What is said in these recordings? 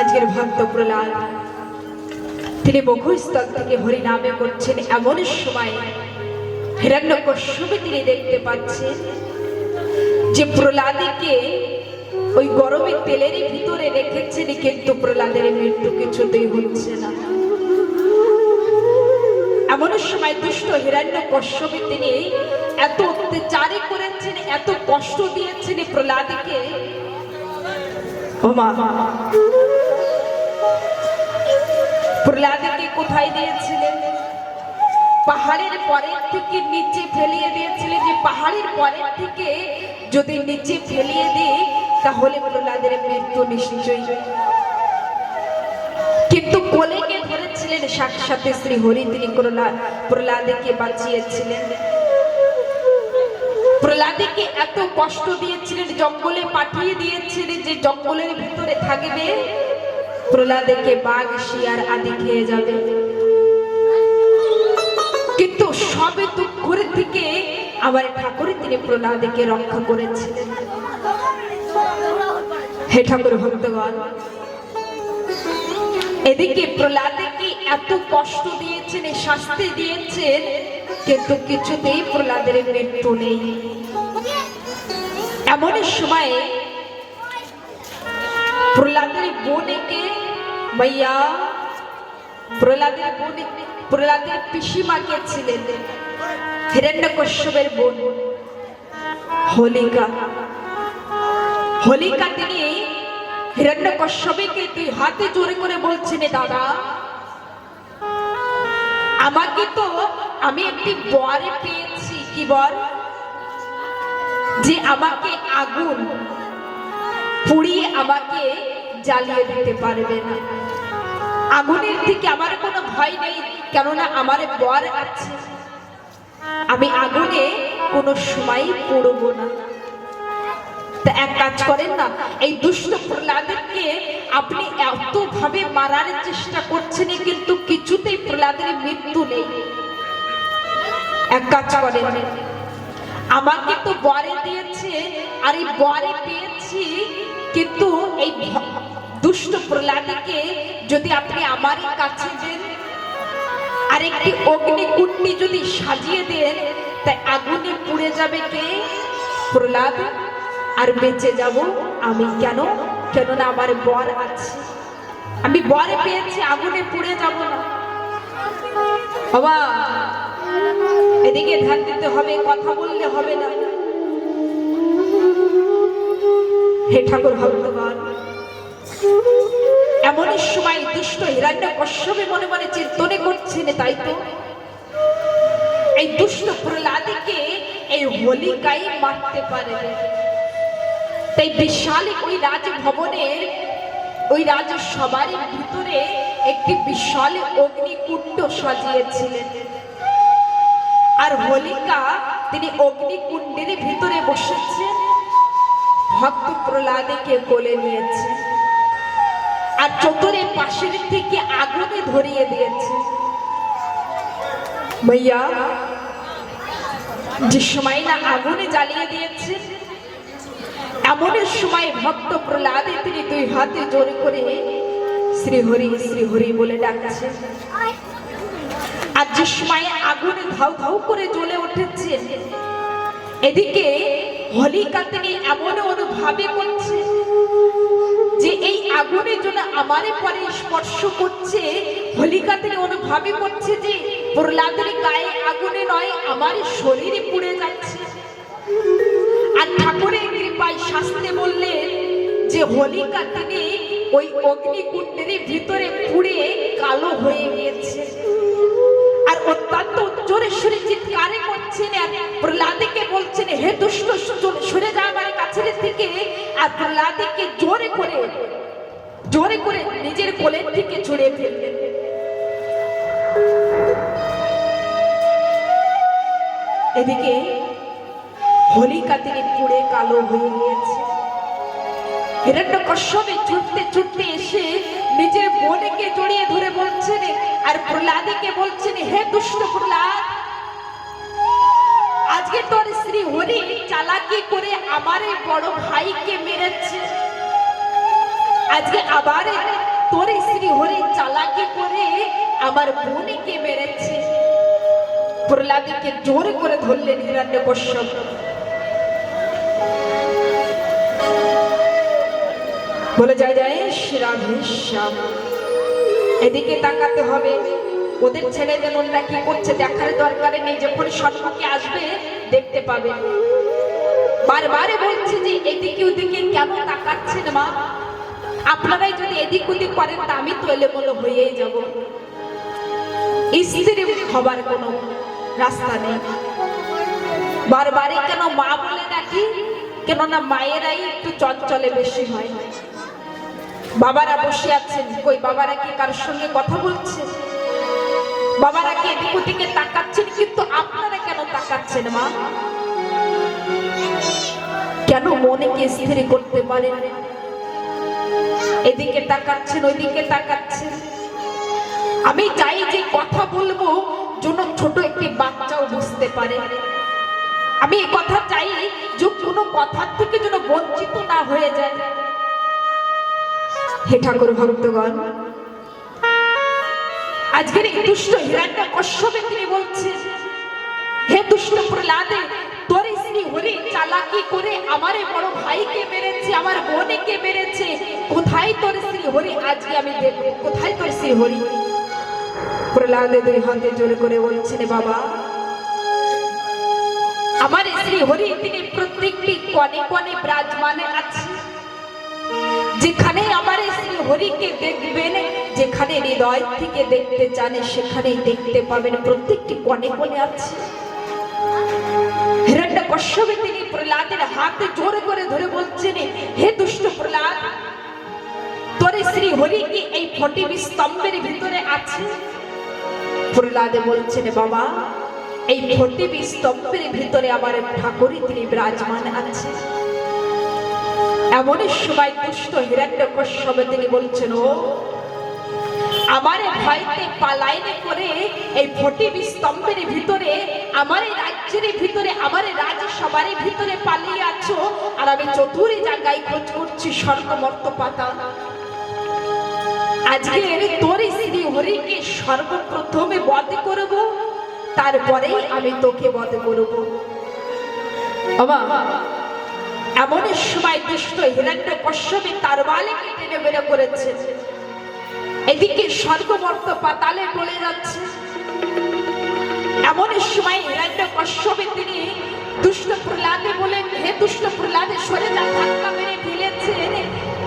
আজকের ভক্ত প্রহ্লাদ, তিনি মুখস্থল থেকে হরিনামে করছেন এমন সময় হিরণ্য কশ্যপে তিনি দেখতে পাচ্ছেন যে প্রহ্লাদিকে ওই গরমে তেলের ভিতরে রেখেছেন, কিন্তু প্রহ্লাদের মৃত্যু কিছুতেই হচ্ছে না। এমন সময় দুষ্ট হিরণ্য কশ্যপে তিনি এত অত্যাচারই করেছেন এত কষ্ট দিয়েছেন প্রহ্লাদকে। প্রহ্লাদকে কোথায় দিয়েছিলেন? পাহাড়ের পরের থেকে নিচে ফেলিয়ে দিয়েছিলেন। যে পাহাড়ের পরের থেকে যদি নিচে ফেলিয়ে দিই তাহলে প্রহ্লাদের মৃত্যু নিশ্চয়ই। কিন্তু কোলেকে ধরেছিলেন সাক্ষাতে শ্রী হরি তিনি প্রহ্লাদ প্রহ্লাদকে বাঁচিয়েছিলেন। প্রহ্লাদকে এত কষ্ট দিয়েছিলেন, জঙ্গলে পাঠিয়ে দিয়েছিলেন যে জঙ্গলের ভিতরে থাকবে, প্রহ্লাদকে বাঘ, শিয়ার আদি খেয়ে যাবে। কিন্তু সবে দুঃখের থেকে আমার ঠাকুর তিনি প্রহ্লাদকে রক্ষা করেছিলেন। হে ঠাকুর ভক্তগণ, এদিকে প্রহ্লাদকে এত কষ্ট দিয়েছেন, শাস্তি দিয়েছেন কিন্তু কিছুতেই প্রহ্লাদের মৃত্যু নেই। এমন সময়ে প্রহ্লাদের বোনকে মাইয়া, প্রহ্লাদের বোন, প্রহ্লাদের পিসিমাকে ছিলেন হিরণ্য কশ্যপের বোন, হোলিকা। হোলিকা তিনি হিরণ্য কশ্যপকে তুই হাতে জোরে করে বলছেন দাদা, আমাকে তো আমি একটি বরে পেয়েছি, কি বর? যে আমাকে আগুন পুড়িয়ে আমাকে জ্বালিয়ে দিতে পারবে না। আগুনের থেকে আমার কোনো ভয় নেই, কেননা আমার বর আছে। আমি আগুনে কোনো সময় পড়ব না। তা এক কাজ করেন না, এই দুষ্ট প্রহ্লাদকে আপনি এতভাবে মারার চেষ্টা করছেন, কিন্তু কিছুতেই প্রহ্লাদের মৃত্যু নেই। এক কাজ করেন আমাকে তো বরে দিয়েছে, আর এই বরে পেয়েছি, কিন্তু এই দুষ্ট প্রহ্লাদকে যদি আপনি আমারই কাছে দেন, আর একটি অগ্নিকুণ্ডি যদি সাজিয়ে দেন, তাই আগুনে পুড়ে যাবে কে? প্রহ্লাদ, আর বেঁচে যাব আমি কেন? কেননা আমার বর আছে। আমি বর পেয়েছি, আগুনে পুড়ে যাব না। বাবা এদিকে ধ্যান দিতে হবে, কথা বললে হবে না। হে ঠাকুর ভগবান এমন সময় দুষ্ট হিরণ্য কশ্যপে মনে মনে চিন্তনে করছেন, তাই তো? এই দুষ্ট প্রহ্লাদকে এই হোলিকাই মারতে পারে। তাই বিশাল ওই রাজভবনের, ওই রাজসভার ভিতরে একটি বিশাল অগ্নিকুণ্ড সাজিয়েছিলেন। আর হোলিকা তিনি অগ্নিকুণ্ডের ভিতরে বসেছেন। ভক্ত প্রহ্লাদকে কোলে নিয়েছে আর চতুরে পাশের থেকে আগুনে ধরিয়ে দিয়েছে। ভাইয়া যে সময় না আগুনে জ্বালিয়ে দিয়েছে, এমন সময় ভক্ত প্রহ্লাদে তিনি দুই হাতে জোরে করে শ্রী হরি শ্রী হরি বলে ডাকছে। আর যে সময় আগুনে ধাউ ধাউ করে জ্বলে উঠেছে। এদিকে হোলিকা তিনি এমন অনুভাবে করছে যে এই আগুনের জন্য আমারে পরে স্পর্শ করছে। হোলিকা তিনি অনুভাবে করছে যে প্রহ্লাদের গায়ে আগুনে নয়, আমার শরীরে পুড়ে যাচ্ছে। আর ঠাকুরের কৃপায় শাস্তে বললেন যে হোলিকা তিনি ওই অগ্নিকুণ্ডের ভিতরে পুড়ে কালো হয়ে গিয়েছে। অত্যন্ত জোরে সুরে চিৎকারে করছেন আর প্রহ্লাদকে বলছেন, হে দুষ্ট সরে যা আমার কাছের থেকে আর প্রহ্লাদকে জোরে করে জোরে করে নিজের কোলের থেকে ছুড়ে ফেললেন। এদিকে হোলিকা তিনি পুড়ে কালো হয়ে গিয়েছে হিরণ্য কশ্যপে ছুটতে ছুটতে এসে নিজের বোনকে জড়িয়ে ধরে বলছেন, আর প্রহ্লাদকে বলছেন, হে দুষ্ট প্রহ্লাদ, আজকে তোর স্ত্রী হরি চালাকি করে আমার এই বড় ভাইকে মেরেছে। আজকে আবার তোর শ্রী হরি চালাকি করে আমার বোনকে মেরেছে। প্রহ্লাদকে জোর করে ধরলেন হিরণ্য কশ্যপ। বলে রাধে শ্যাম। এদিকে তাকাতে হবে। ওদের ছেলেদের ওরা কি করছে দেখার দরকারে নেই। যখন সম্মুখে আসবে, দেখতে পাবে। বারবারে বলছে যে, এদিকে ওদিকে কেন তাকাচ্ছেন মা? আপনারাই যদি এদিক ওদিক করেন, তা আমি তো এলোমেলো হয়েই যাব। স্ত্রী হবার কোনো রাস্তা নেই। বারবারে কেন মা বলে ডাকি? কেননা মায়েরাই একটু চঞ্চলে বেশি হয়। বাবারা বসে আছেন। কই বাবারা কি কারোর সঙ্গে কথা বলছে? বাবারা কি এদিক ওদিকে তাকাচ্ছেন? কিন্তু আপনারা কেন তাকাচ্ছেন, মা? কেন মনে মনেকে স্থির করতে পারেন? এদিকে তাকাচ্ছেন, ওইদিকে তাকাচ্ছেন। আমি চাই যে কথা বলব, যেন ছোট একটি বাচ্চাও বুঝতে পারে। আমি কথা চাই যে কোনো কথার থেকে যেন বঞ্চিত না হয়ে যায়। হে ঠাকুর ভক্তগণ, আজকের এই দুষ্ট হিরণ্য কশ্যপে তিনি বলছেন হে দুষ্ট প্রহ্লাদে, তোর শ্রী হরি চালাকি করে আমারে বড় ভাইকে মেরেছে, আমার বোনকে মেরেছে, কোথায় তোর শ্রী হরি আজকে আমি দেখব কোথায় তোর শ্রী হরি প্রহ্লাদে দুই হাতে জোরে করে বলছেন বাবা, আমার শ্রী হরি তিনি প্রত্যেকটি কনে কনে বিরাজমানে আছে। যেখানে আমার শ্রী হরিকে দেখবেন, যেখানে হৃদয় থেকে দেখতে জানে সেখানেই দেখতে পাবেন প্রত্যেকটি কনে কনে আছে। হিরণ্য কশ্যপে তিনি প্রহ্লাদের হাতে ধরে বলছেন, হে প্রহ্লাদ শ্রী এই ভিতরে আছে? প্রহ্লাদে বাবা, এই ফটিবি স্তম্ভের ভিতরে আমার ঠাকুরই তিনি বিরাজমান আছে এমন সময় দুষ্ট হিরণ্য কশ্যপে তিনি বলছেন, ও, আমার ভয়তে পালাইনে করে এই ফটিবি স্তম্ভের ভিতরে, আমার রাজ্যের ভিতরে, আমার রাজসভার ভিতরে পালিয়ে আছো আর আমি চতুরি জায়গায় খোঁজ করছি স্বর্গ মর্ত পাতা। আজকে তোর শ্রী হরিকে সর্বপ্রথমে বধ করব, তারপরেই আমি তোকে বধ করব। বাবা এমন সময় দুষ্ট হিরণ্য কশ্যপে তার বালিকে টেনে বের করেছে। এদিকে স্বর্গমর্ত পাতালে চলে যাচ্ছে এমন সময় হিরণ্য কশ্যপে তিনি দুষ্ট প্রহ্লাদে বলেন হে দুষ্ট প্রহ্লাদে, সরে যা, ধাক্কা মেরে ফেলেছেন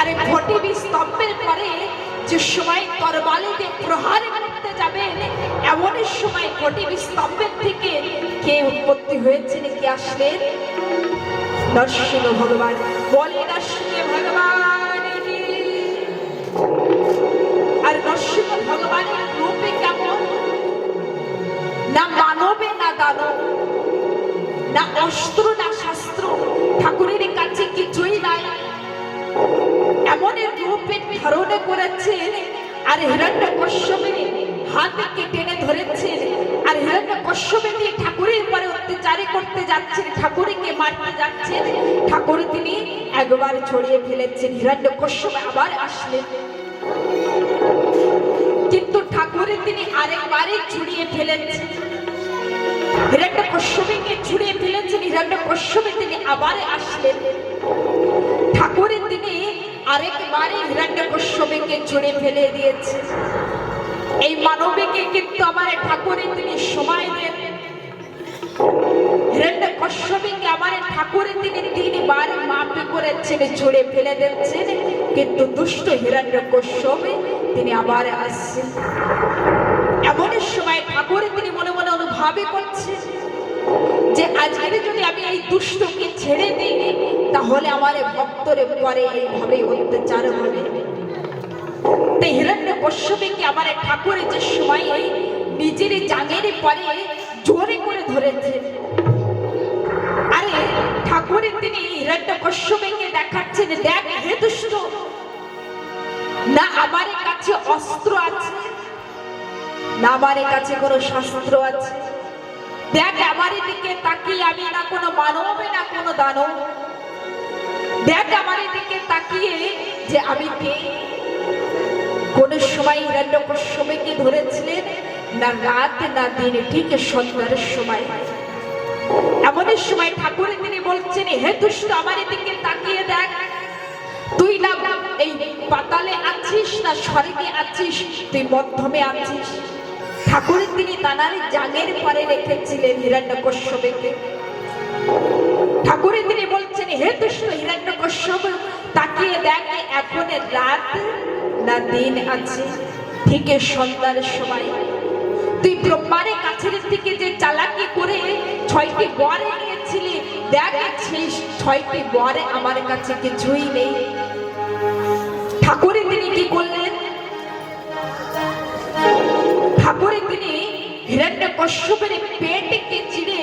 আরে ঘটিবি স্তম্ভের পরে, যে সময় তরবালিতে প্রহার করতে যাবেন এমন সময় ঘটিবি স্তম্ভের থেকে কে উৎপত্তি হয়েছেন কে আসলেন? নরসিংহ ভগবান। বলে নরসিংহ ভগবান আর নরসিংহ ভগবানের রূপে কেমন? না মানবে না দানব। না অস্ত্র, না শাস্ত্র। ঠাকুরের কাছে কিছুই নাই। এমন রূপে ধারণে করেছেন আর হিরণ্য হাতকে টেনে ধরেছেন। আর হিরণ্য কশ্যপে দিয়ে ঠাকুরের পরে অত্যাচারে করতে যাচ্ছেন, ঠাকুরকে মারতে যাচ্ছেন। ঠাকুর তিনি একবার ছড়িয়ে ফেলেছেন হিরণ্য কশ্যপ আবার আসলেন। কিন্তু ঠাকুরের তিনি আরেকবারে ছড়িয়ে ফেলেছেন। হিরণ্য কশ্যপকে ছুড়িয়ে ফেলেছেন হিরণ্য কশ্যপে তিনি আবার আসলেন। ঠাকুরের তিনি আরেকবারে হিরণ্য কশ্যপকে ছুড়ে ফেলে দিয়েছে এই মানবীকে কিন্তু আমার ঠাকুরের তিনি সময় দেন। আমার তিনি ফেলে কিন্তু তিনি আবার আসছেন। সময় ঠাকুরের তিনি মনে মনে যে আজকে যদি আমি এই দুষ্টকে ছেড়ে দিই, তাহলে আমার ভক্তরে পরে এইভাবে অত্যাচার হবে। তাই হিরণ্য আমার ঠাকুরের যে সময় নিজের জাঙের পরে জোরে করে ধরেছে। আরে ঠাকুরের তিনি হিরণ্য কশ্যপকে দেখাচ্ছেন? দেখ হে দুষ্ট, না আমার কাছে অস্ত্র আছে, না আমার কাছে কোনো শাস্ত্র আছে। দেখ আমার দিকে তাকিয়ে আমি না কোনো মানব, না কোনো দানব। দেখ আমার দিকে তাকিয়ে যে আমি কে? কোন সময় হিরণ্যকশ্যপকে ধরেছিলেন? না রাত, না দিন, ঠিক সন্ধ্যার সময়। এমন সময় ঠাকুরের তিনি বলছেন, হে দুষ্ট, আমার দিকে তাকিয়ে দেখ। তুই না এই পাতালে আছিস, না স্বর্গে আছিস? তুই মধ্যমে আছিস। ঠাকুরের তিনি তানার জাগের পরে রেখেছিলেন হিরণ্যকশ্যপকে ঠাকুরের তিনি বলছেন, হে দুষ্ট হিরণ্যকশ্যপ, তাকিয়ে দেখ এখন রাত না দিন আছে ঠিক সন্ধ্যার সময়। তুই ব্রহ্মারের কাছের থেকে যে চালাকি করে ছয়টি বরে নিয়েছিলি, দেখ ছয়টি বরে আমার কাছে কিছুই নেই। ঠাকুরের তিনি কি করলেন? ঠাকুরের তিনি হিরণ্য কশ্যপের পেটকে চিড়ে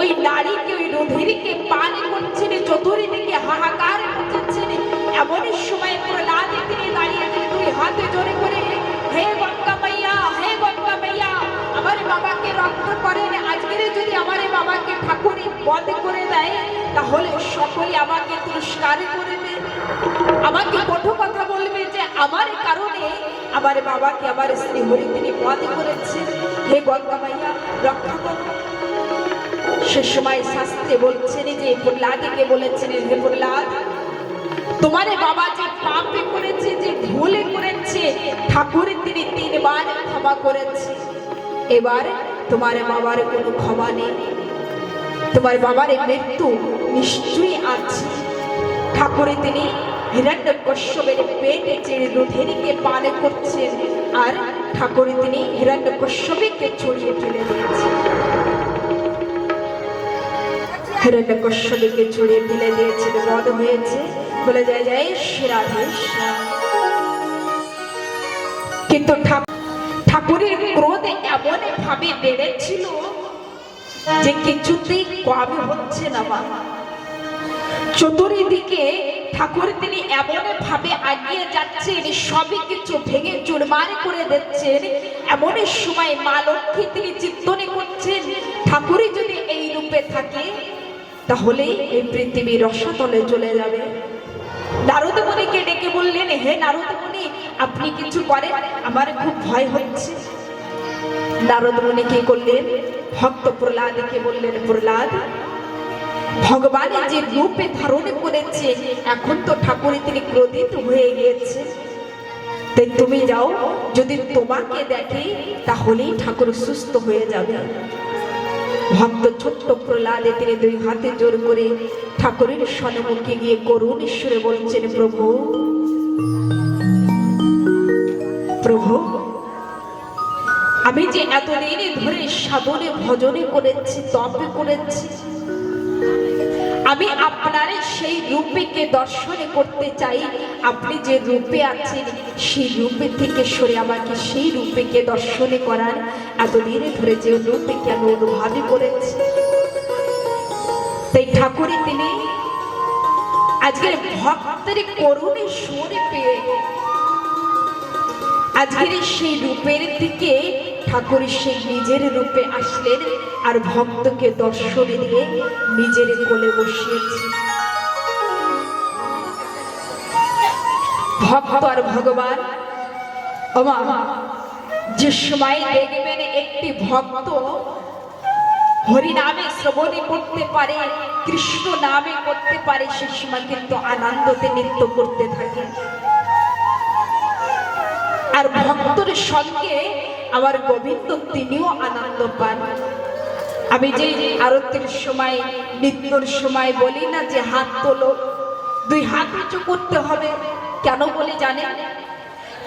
ওই নারীকে, ওই রুধিরকে পান করছেন, চতুর্দিকে হাহাকার করছেন এমন সময় প্রহ্লাদ তিনি দাঁড়িয়ে হাতে জোরে করে, হে গঙ্গা মাইয়া, হে গঙ্গা মাইয়া, আমার বাবাকে রক্ষা করেন। আজকের যদি আমার বাবাকে ঠাকুরই বধ করে দেয়, তাহলে সকলে আমাকে তিরস্কার করবে। আমাকে কঠোর কথা বলবে যে, আমার কারণে আমার বাবাকে আমার স্ত্রী হরি তিনি বধ করেছে। হে গঙ্গা মাইয়া, রক্ষা করো। সে সময় শাস্ত্রে বলছেন যে, প্রহ্লাদকে বলেছেন হে প্রহ্লাদ তোমার বাবা যে পাপে করেছে, যে ভুলে করেছে, ঠাকুর তিনি তিনবার ক্ষমা করেছে। এবার তোমার বাবার কোনো ক্ষমা নেই। তোমার বাবার মৃত্যু নিশ্চয়ই আছে। ঠাকুরে তিনি হিরণ্য কশ্যপের পেটে যে রুধিরকে পান করছেন, আর ঠাকুরে তিনি হিরণ্য কশ্যপকে ছড়িয়ে ফেলে দিয়েছেন। হিরণ্য কশ্যপকে ছড়িয়ে ফেলে দিয়েছেন বধ হয়েছে। বলে যায় যায় শ্রাধে কিন্তু ঠাকুরের ক্রোধ এমন ভাবে বেড়েছিল যে কিছুতেই কম হচ্ছে না মা। চতুর্দিকে ঠাকুর তিনি এমন ভাবে আগিয়ে যাচ্ছেন, সবই কিছু ভেঙে চুরমার করে দিচ্ছেন। এমন সময় মা লক্ষ্মী তিনি চিন্তনে করছেন, ঠাকুরই যদি এই রূপে থাকে তাহলে এই পৃথিবী রসাতলে চলে যাবে। নারদ মুনিকে ডেকে বললেন, হে নারদ মুনি আপনি কিছু করেন? আমার খুব ভয় হচ্ছে। নারদ মুনি কি করলেন? ভক্ত প্রহ্লাদকে বললেন, প্রহ্লাদ ভগবানের যে রূপে ধারণ করেছে, এখন তো ঠাকুরে তিনি ক্রোধিত হয়ে গিয়েছে। তাই তুমি যাও, যদি তোমাকে দেখে, তাহলেই ঠাকুর সুস্থ হয়ে যাবে। ভক্ত ছোট্ট প্রহ্লাদে তিনি দুই হাতে জোর করে ঠাকুরের সন্মুখে গিয়ে করুণ ঈশ্বরে বলছেন, প্রভু প্রভু, আমি যে এতদিন ধরে সাধনে ভজনে করেছি, তপে করেছি আমি আপনার সেই রূপেকে দর্শনে করতে চাই। আপনি যে রূপে আছেন, সেই রূপে থেকে সরে আমাকে সেই রূপেকে দর্শনে করার এতদিন ধরে যে রূপেকে আমি অনুভবই করেছি। তাই ঠাকুরে তিনি আজকের ভক্তের করুণে সুরে পেয়ে, আজকের সেই রূপের দিকে ঠাকুর সেই নিজের রূপে আসলেন আর ভক্তকে দর্শনে দিয়ে নিজের কোলে বসিয়েছে। ভক্ত আর ভগবান যে সময় দেখবেন একটি ভক্ত হরি নামে শ্রবণে করতে পারে, কৃষ্ণ নামে করতে পারে, সে সময় কিন্তু আনন্দতে নৃত্য করতে থাকে। আর ভক্তর সঙ্গে আমার গোবিন্দ তিনিও আনন্দ পান। আমি যে আরতির সময়, নৃত্যর সময় বলি না যে হাত তোলো। দুই হাত উঁচু করতে হবে, কেন বলে জানেন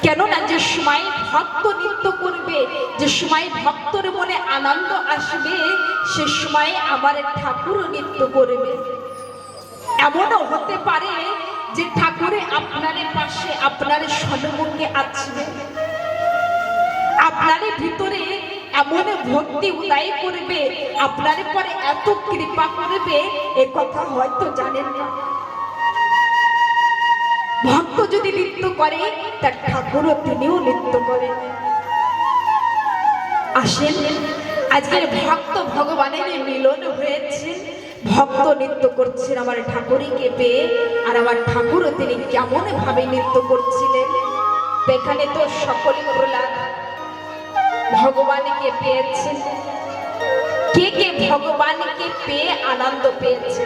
কেননা যে সময় ভক্ত নৃত্য করবে, যে সময় ভক্তর মনে আনন্দ আসবে, সে সময় আমার ঠাকুরও নৃত্য করবে। এমনও হতে পারে যে ঠাকুরে আপনার পাশে আপনার সম্মুখে আসবে। আপনার ভিতরে এমন ভক্তি উদয় করবে, আপনার পরে এত কৃপা করবে, এ কথা হয়তো জানেন না। ভক্ত যদি নৃত্য করে, তার ঠাকুরও তিনিও নৃত্য করেন আসেন, আজকের ভক্ত ভগবানের মিলন হয়েছে। ভক্ত নৃত্য করছেন আমার ঠাকুরকে পেয়ে, আর আমার ঠাকুরও তিনি কেমন ভাবে নৃত্য করছিলেন? এখানে তো সকলে প্রহ্লাদ ভগবানকে পেয়েছেন কে কে ভগবানকে পেয়ে আনন্দ পেয়েছে?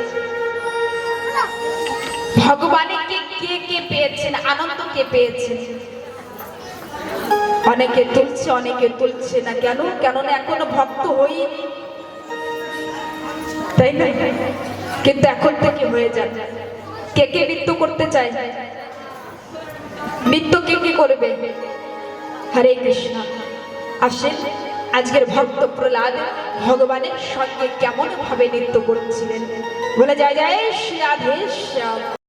ভগবানকে কে কে পেয়েছেন? আনন্দ কে পেয়েছেন অনেকে তুলছে অনেকে তুলছে না কেন? কেননা এখনও ভক্ত হইনি। তাই না? কিন্তু এখন থেকে হয়ে যাবে। কে কে নৃত্য করতে চায়? নৃত্য কে কে করবে? হরে কৃষ্ণ। আসেন আজকের ভক্ত প্রহ্লাদ ভগবানের সঙ্গে কেমন ভাবে নৃত্য করছিলেন? বলে যায় যায়, শ্রী রাধে